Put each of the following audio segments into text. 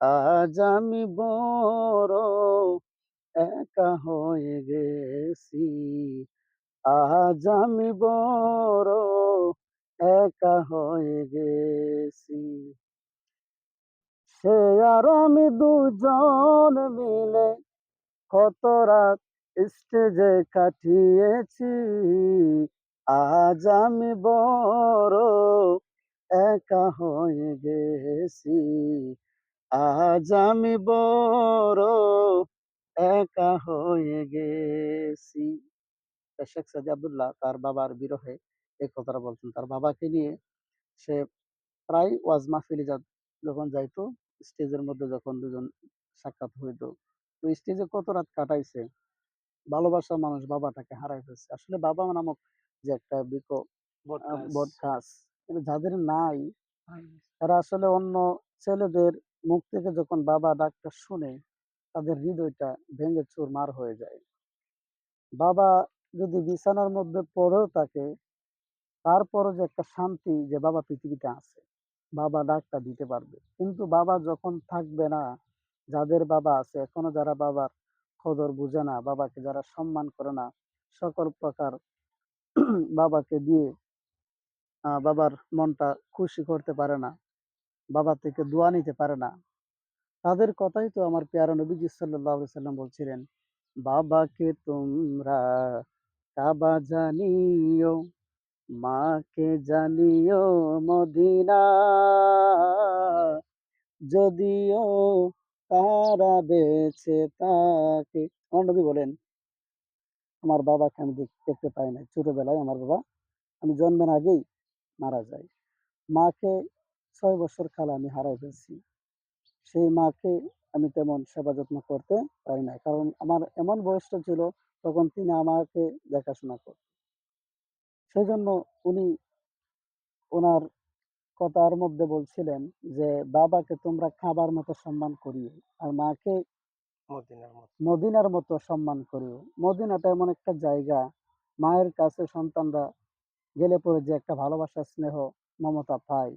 আজ আমি বড় একা হয়ে গেছি। আজ আমি বড় একা হয়ে গেছি। সে আর আমি দুজন মিলে কত রাত স্টেজে কাটিয়েছি। আজ আমি বড় একা হয়ে গেছি। আজ আমি বড় একা হয়ে গেছি। শেখ সাদি আব্দুল্লাহ তার বাবার বিরহে এই কথাটা বলছেন। তার বাবাকে নিয়ে সে প্রায় ওয়াজ মাহফিলে যখন যাইতো স্টেজের মধ্যে যখন দুজন সাক্ষাৎ হইতো তো স্টেজে কত রাত কাটাইছে? ভালোবাসার মানুষ বাবাটাকে হারাই ফেলছে। আসলে বাবা নামক যে একটা বিক বট যাদের নাই তারা আসলে অন্য ছেলেদের মুখ থেকে যখন বাবা ডাকটা শুনে তাদের হৃদয়টা ভেঙে চুরমার হয়ে যায়। বাবা যদি বিছানার মধ্যে পড়েও থাকে, তারপরও যে একটা শান্তি যে বাবা পৃথিবীতে আছে, বাবা ডাকটা দিতে পারবে। কিন্তু বাবা যখন থাকবে না, যাদের বাবা আছে, এখনও যারা বাবার কদর বুঝে না, বাবাকে যারা সম্মান করে না, সকল প্রকার বাবাকে দিয়ে বাবার মনটা খুশি করতে পারে না বাবা থেকে দোয়া নিতে পারে না। তাদের কথাই তো আমার পেয়ারা নবীজি আলাইহি সাল্লাম বলছিলেন, বাবাকে তোমরা কাবা জানিও, মাকে জানিও মদিনা। যদিও তারা বেছে তাকে আমার বলেন, আমার বাবাকে আমি দেখ- দেখতে পাই না ছোটবেলায় আমার বাবা, আমি জন্মের আগেই মারা যায়। মাকে ছয় বছর কাল আমি হারাই ফেলছি। সেই মাকে আমি তেমন সেবা যত্ন করতে পারি না কারণ আমার এমন বয়সটা ছিল তখন তিনি আমাকে দেখাশোনা করতেন। সেই জন্য উনি ওনার কথার মধ্যে বলছিলেন যে বাবাকে তোমরা খাবার মতো সম্মান করিও আর মাকে মদিনার মতো। মদিনার মতো সম্মান করিও। মদিনাটা এমন একটা জায়গা মায়ের কাছে সন্তানরা গেলে পরে যে একটা ভালোবাসা স্নেহ মমতা পায়।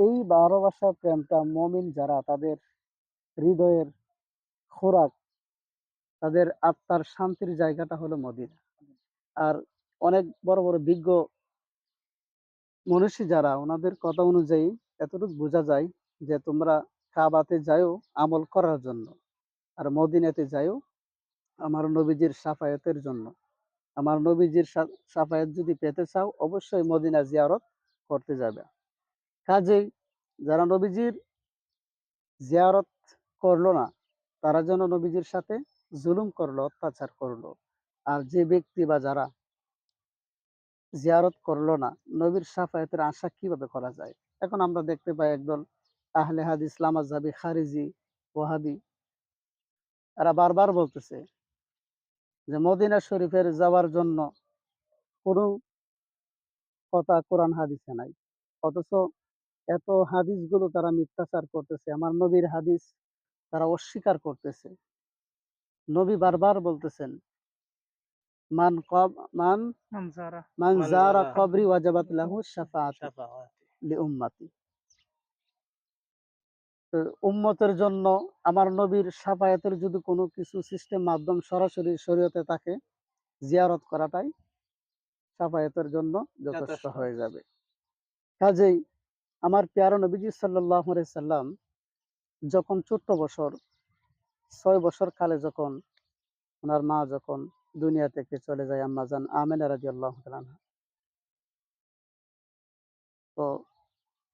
এই ভালোবাসা প্রেমটা মমিন যারা, তাদের হৃদয়ের খোরাক, তাদের আত্মার শান্তির জায়গাটা হলো মদিনা। আর অনেক বড় বড় বিজ্ঞ মনীষী যারা, ওনাদের কথা অনুযায়ী এতটুকু বোঝা যায় যে তোমরা কাবাতে যাও আমল করার জন্য, আর মদিনাতে যাও আমার নবীজির সাফায়াতের জন্য। আমার নবীজির সাফায়াত যদি পেতে চাও, অবশ্যই মদিনা জিয়ারত করতে যাবে। কাজেই যারা নবীজির জিয়ারত করল না, তারা যেন নবীজির সাথে জুলুম করল, অত্যাচার করল। আর যে ব্যক্তি বা যারা জিয়ারত করল না, নবীর সাফায়াতের আশা কীভাবে করা যায়? এখন আমরা দেখতে পাই একদল আহলে হাদিস, লামাজাবি, খারিজি, ওয়াহাবি, এরা বারবার বলতেছে যে মদিনা শরীফের যাওয়ার জন্য কোনো কথা কোরআন হাদিসে নাই। অথচ এত হাদিসগুলো তারা মিথ্যাচার করতেছে আমার নবীর হাদিস তারা অস্বীকার করতেছে। নবী বারবার বলতেছেন মান কব মান মান মান জারা জারা কবরি ওয়াজাবাত লাহু শাফাআত লি উম্মতি উম্মতের জন্য আমার নবীর সাফায়াতের যদি কোনো কিছু সিস্টেম মাধ্যম সরাসরি শরীয়তে থাকে জিয়ারত করাটাই সাফায়াতের জন্য যথেষ্ট যথেষ্ট। হয়ে যাবে। কাজেই আমার প্যারা নবীজি সাল্লাহ সাল্লাম যখন ছোট্ট বছর, ছয় বছর কালে যখন ওনার মা যখন দুনিয়া থেকে চলে যায় আম্মাজান আমেনা রাজি আল্লাহ তো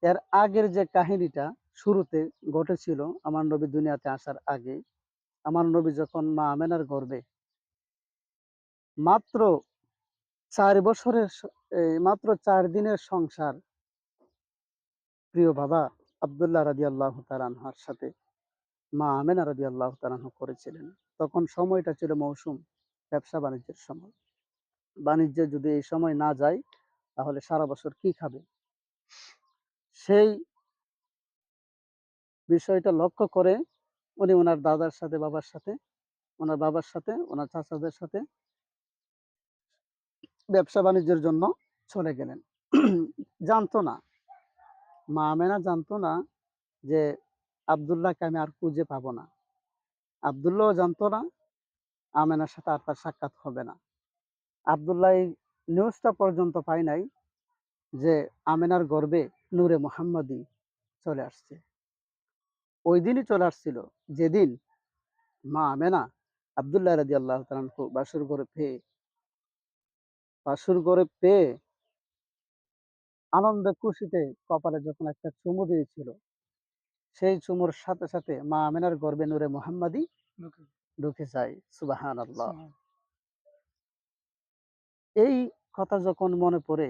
এর আগের যে কাহিনীটা শুরুতে ঘটেছিল আমার নবী দুনিয়াতে আসার আগে, আমার নবী যখন মা আমেনার গর্বে মাত্র চার বছরের মাত্র চার দিনের সংসার প্রিয় বাবা আবদুল্লাহ রাজি আল্লাহ তালানহার সাথে মা আমেনা রাদিয়াল্লাহু তাআলা আনহু করেছিলেন। তখন সময়টা ছিল মৌসুম, ব্যবসা-বাণিজ্যের সময়। বাণিজ্যে যদি এই সময় না যায়, তাহলে সারা বছর কি খাবে? সেই বিষয়টা লক্ষ্য করে উনি ওনার দাদার সাথে, বাবার সাথে, ওনার বাবার সাথে, ওনার চাচাদের সাথে ব্যবসা-বাণিজ্যের জন্য চলে গেলেন। জানতো না, মা আমেনা জানতো না যে আব্দুল্লাহকে আমি আর খুঁজে পাবো না। আব্দুল্লাহও জানতো না, আমেনার সাথে আর তার সাক্ষাৎ হবে না। আব্দুল্লাহ এই নিউজটা পর্যন্ত পাই নাই যে আমেনার গর্ভে নূরে মুহাম্মাদি চলে আসছে। ওইদিনই চলে আসছিল, যেদিন মা আমেনা আব্দুল্লাহ রাদিয়াল্লাহু আল্লাহ বাসুর ঘরে পেয়ে, বাসুর ঘরে পেয়ে আনন্দে খুশিতে কপালে যখন একটা চুমু দিয়েছিল, সেই চুমুর সাথে, সাথে মা আমিনার গর্ভে নূরে মুহাম্মাদি ঢুকে যায়। সুবহান এই কথা যখন মনে পড়ে,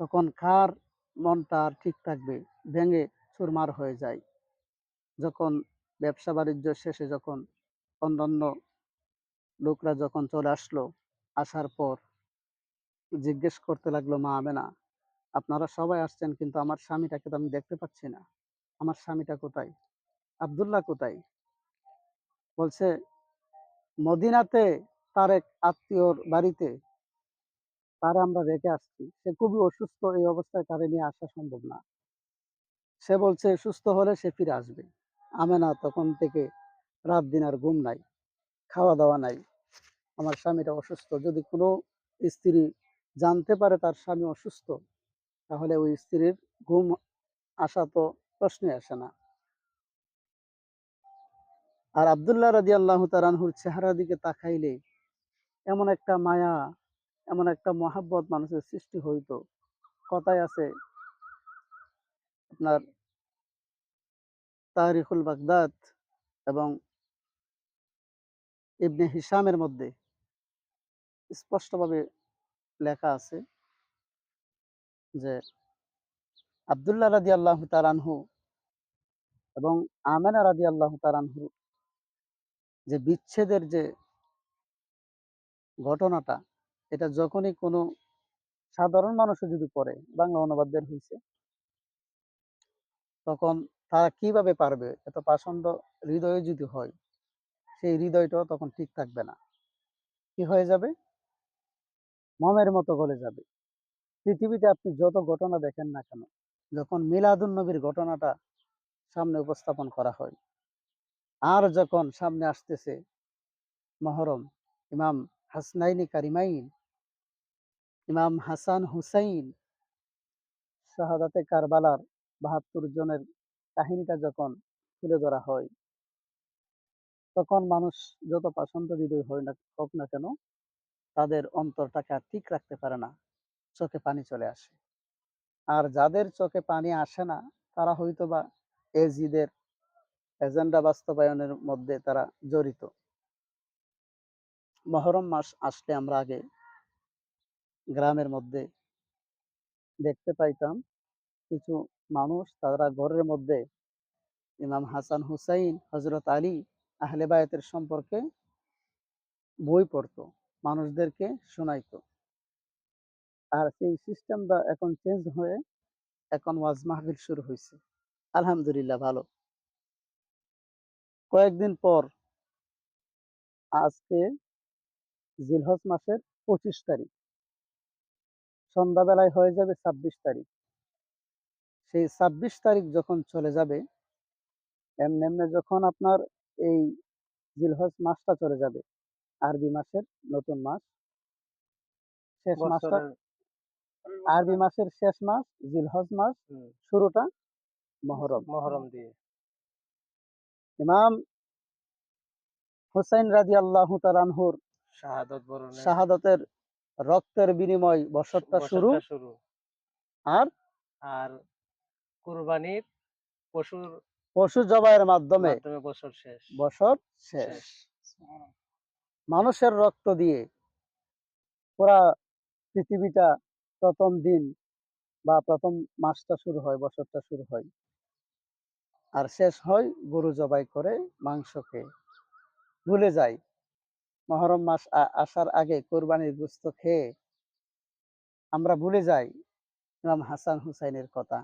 তখন কার মনটা আর ঠিক থাকবে? ভেঙে চুরমার হয়ে যায়। যখন ব্যবসা-বাণিজ্য শেষে যখন অন্যান্য লোকরা যখন চলে আসলো, আসার পর জিজ্ঞেস করতে লাগল মা আমেনা, "আপনারা সবাই আসছেন কিন্তু আমার স্বামীটাকে তো আমি দেখতে পাচ্ছি না। আমার স্বামীটা কোথায়? আব্দুল্লাহ কোথায়?" বলছে, "মদিনাতে তার এক আত্মীয়র বাড়িতে তারে আমরা রেখে আসছি। সে খুবই অসুস্থ, এই অবস্থায় তারে নিয়ে আসা সম্ভব না। সে বলছে সুস্থ হলে সে ফিরে আসবে।" আমেনা তখন থেকে রাত-দিন আর ঘুম নাই, খাওয়া-দাওয়া নাই। আমার স্বামীটা অসুস্থ। যদি কোনো স্ত্রী জানতে পারে তার স্বামী অসুস্থ, তাহলে ওই স্ত্রীর ঘুম আসা তো প্রশ্নই আসে না। আর আব্দুল্লাহ রাদিয়াল্লাহু তাআলা আনহুর চেহারার দিকে তাকাইলে এমন একটা মায়া, এমন একটা মহাব্বত মানুষের সৃষ্টি হইতো। কথায় আছে আপনার তারিখুল বাগদাদ এবং ইবনে হিসামের মধ্যে স্পষ্টভাবে লেখা আছে যে আব্দুল্লাহ রাদিয়াল্লাহু তাআলা আনহু এবং আমেনা রাদিয়াল্লাহু তাআলা আনহু যে বিচ্ছেদের যে ঘটনাটা, এটা যখনই কোনো সাধারণ মানুষও যদি পড়ে, বাংলা অনুবাদ বের হইছে। তখন তারা কীভাবে পারবে? এত পাষণ্ড হৃদয়ে যদি হয়, সেই হৃদয়টাও তখন ঠিক থাকবে না। কি হয়ে যাবে? মোমের মতো গলে যাবে। পৃথিবীতে আপনি যত ঘটনা দেখেন না কেন, যখন মিলাদুন নবীর ঘটনাটা সামনে উপস্থাপন করা হয়, আর যখন সামনে আসতেছে মহরম, ইমাম হাসনাইনি কারিমাইন, ইমাম হাসান হুসাইন, শাহাদাতে কারবালার ৭২ জনের কাহিনীটা যখন তুলে ধরা হয় তখন মানুষ যত পাষণ্ড হৃদয় হয় না হোক না কেন, তাদের অন্তরটাকে আর ঠিক রাখতে পারে না। চোখে পানি চলে আসে। আর যাদের চোখে পানি আসে না, তারা হয়তো বা এজিদের এজেন্ডা বাস্তবায়নের মধ্যে তারা জড়িত। মহরম মাস আসলে আমরা আগে গ্রামের মধ্যে দেখতে পাইতাম কিছু মানুষ তারা ঘরের মধ্যে ইমাম হাসান হুসাইন, হজরত আলী, আহলে বায়াতের সম্পর্কে বই পড়তো, মানুষদেরকে শোনাইতো। আর সেই সিস্টেমটা এখন চেঞ্জ হয়ে এখন ওয়াজ মাহফিল শুরু হইছে। আলহামদুলিল্লাহ ভালো। কয়েকদিন পর আজকে জিলহজ মাসের ২৫ তারিখ। সন্ধ্যাবেলায় হয়ে যাবে ২৬ তারিখ। সেই ২৬ তারিখ যখন চলে যাবে, এমনি, এমনি যখন আপনার এই জিলহজ মাসটা চলে যাবে, আরবি মাসের নতুন মাস। শেষ মাসটা আরবি মাসের শেষ মাস জিলহজ মাস, শুরুটা মহরম। মহরম দিয়ে। ইমাম হুসাইন রাদিয়াল্লাহু তাআলা আনহুর শাহাদাত বরণের রক্তের বিনিময় বছরটা শুরু শুরু। আর আর কুরবানির পশুর পশু জবাইয়ের মাধ্যমে মাধ্যমে বছর শেষ। বছর শেষ। মানুষের রক্ত দিয়ে পুরা পৃথিবীটা প্রথম দিন বা প্রথম মাসটা শুরু হয়, বছরটা শুরু হয়। আর শেষ হয় গরু জবাই করে মাংস খেয়ে ভুলে যাই মহরম মাস আসার আগে কোরবানির গোস্ত খেয়ে আমরা ভুলে যাই ইমাম হাসান হুসাইনের কথা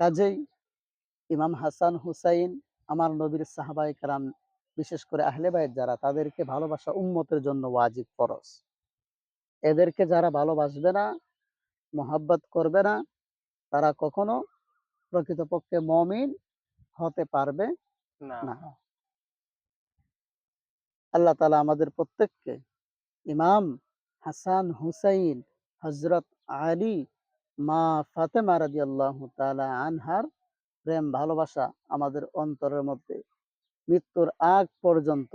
কাজেই ইমাম হাসান হুসাইন আমার নবীর সাহাবাই কারাম বিশেষ করে আহলে বাইত যারা তাদেরকে ভালোবাসা উম্মতের জন্য ওয়াজিব ফরজ। এদেরকে যারা ভালোবাসবে না মোহাব্বত করবে না তারা কখনো প্রকৃতপক্ষে মমিন হতে পারবে না। না। আল্লাহ তালা আমাদের প্রত্যেককে ইমাম হাসান হুসাইন হজরত আলী মা ফাতেমা রাজি আল্লাহ তালা আনহার প্রেম ভালোবাসা আমাদের অন্তরের মধ্যে মৃত্যুর আগ পর্যন্ত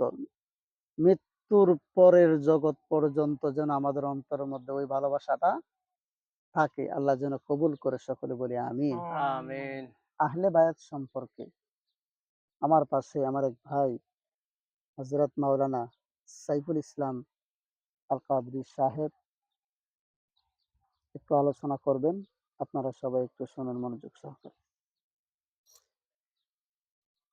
মৃত্যুর পরের জগৎ পর্যন্ত যেন আমাদের অন্তরের মধ্যে ওই ভালোবাসাটা থাকে। আল্লাহ যেন কবুল করে সকলে বলি আমি আহলে বায়াত সম্পর্কে আমার পাশে আমার এক ভাই হজরত মাওলানা সাইফুল ইসলাম আল কাদরি সাহেব। একটু আলোচনা করবেন আপনারা সবাই একটু শুনুন মনোযোগ সহকারে।